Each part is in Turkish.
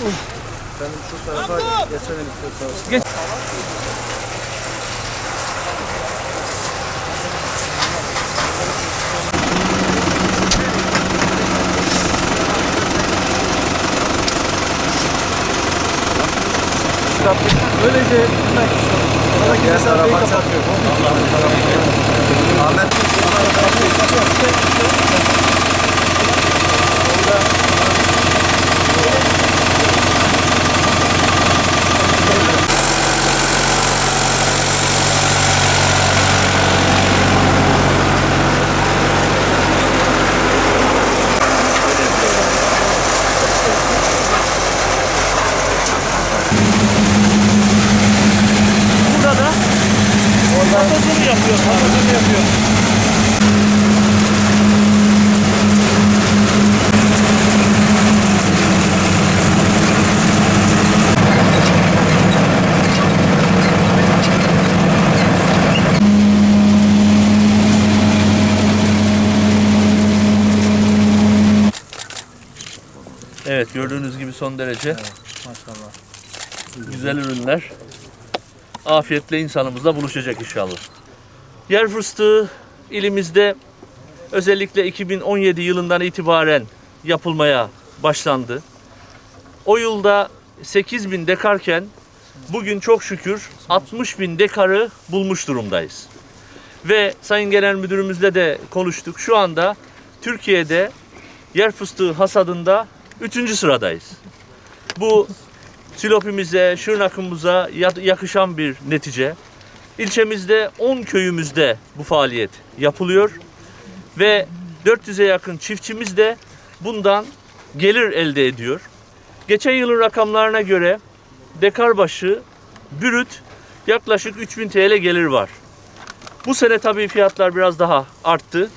Benim şu tarafa geçelim istiyorsanız. Böylece aradaki mesafeyi kapatıyor. Ahmet Burada da patozunu yapıyor, patozunu yapıyor. Evet gördüğünüz gibi son derece Maşallah. Güzel ürünler. Afiyetle insanımızla buluşacak inşallah. Yer fıstığı ilimizde özellikle 2017 yılından itibaren yapılmaya başlandı. O yılda 8 bin dekarken bugün çok şükür 60 bin dekarı bulmuş durumdayız. Ve Sayın Genel Müdürümüzle de konuştuk. Şu anda Türkiye'de yer fıstığı hasadında 3. sıradayız. Bu Silopimize, Şırnak'ımıza ya- yakışan bir netice. İlçemizde 10 köyümüzde bu faaliyet yapılıyor ve 400'e yakın çiftçimiz de bundan gelir elde ediyor. Geçen yılın rakamlarına göre dekar başı bürüt yaklaşık 3000 TL gelir var. Bu sene tabii fiyatlar biraz daha arttı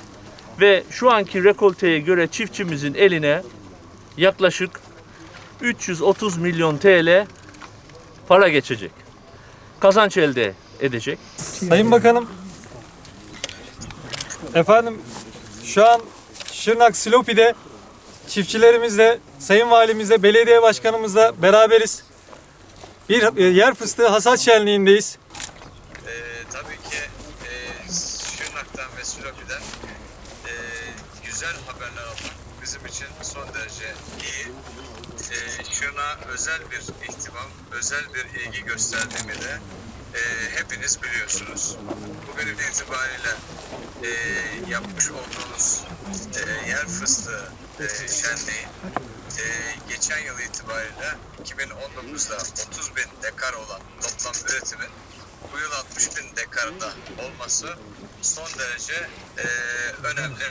ve şu anki rekolteye göre çiftçimizin eline yaklaşık 330 milyon TL para geçecek. Kazanç elde edecek. Sayın Bakanım, efendim şu an Şırnak Silopi'de çiftçilerimizle, Sayın Valimizle, Belediye Başkanımızla beraberiz. Bir e, yer fıstığı hasat şenliğindeyiz. Ee, tabii ki e, Şırnak'tan ve Silopi'den e, güzel haberler almak bizim için son derece iyi. E, Şırnak'a özel bir ihtimam, özel bir ilgi gösterdiğimi de e, hepiniz biliyorsunuz. Bugün itibariyle e, yapmış olduğunuz e, yer fıstığı e, şenliği e, geçen yıl itibariyle 2019'da 30 bin dekar olan toplam üretimin bu yıl 60 bin dekarda olması son derece e, önemli.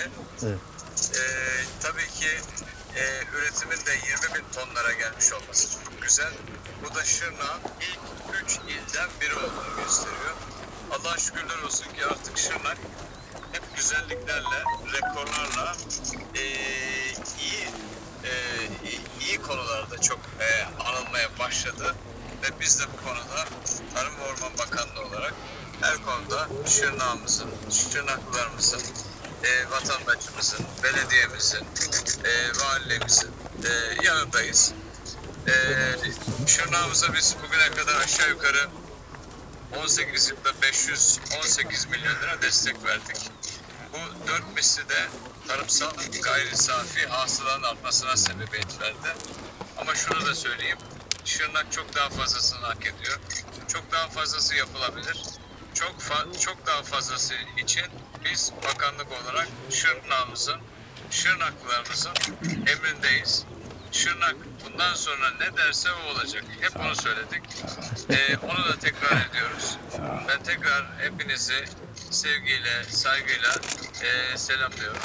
E, tabii ki e, üretimin de 20 bin tonlara gelmiş olması çok güzel. Bu da Şırnak'ın ilk 3 ilden biri olduğunu gösteriyor. Allah şükürler olsun ki artık Şırnak hep güzelliklerle, rekorlarla e, iyi e, iyi- iyi konularda çok e, anılmaya başladı ve biz de bu konuda Tarım ve Orman Bakanlığı olarak her konuda Şırnak'ımızın, Şırnaklılarımızın, e, vatandaşımızın, belediyemizin, e, valiliğimizin e, yanındayız. E, Şırnak'ımıza biz bugüne kadar aşağı yukarı 18 yılda 518 milyon lira destek verdik. Bu dört misli de tarımsal gayri safi hasılanın artmasına sebebiyet verdi. Ama şunu da söyleyeyim. Şırnak çok daha fazlasını hak ediyor. Çok daha fazlası yapılabilir. Çok fa- çok daha fazlası için biz bakanlık olarak Şırnak'ımızın, Şırnaklılarımızın emrindeyiz. Şırnak bundan sonra ne derse o olacak. Hep onu söyledik. Ee, onu da tekrar ediyoruz. Ben tekrar hepinizi sevgiyle, saygıyla eee selamlıyorum.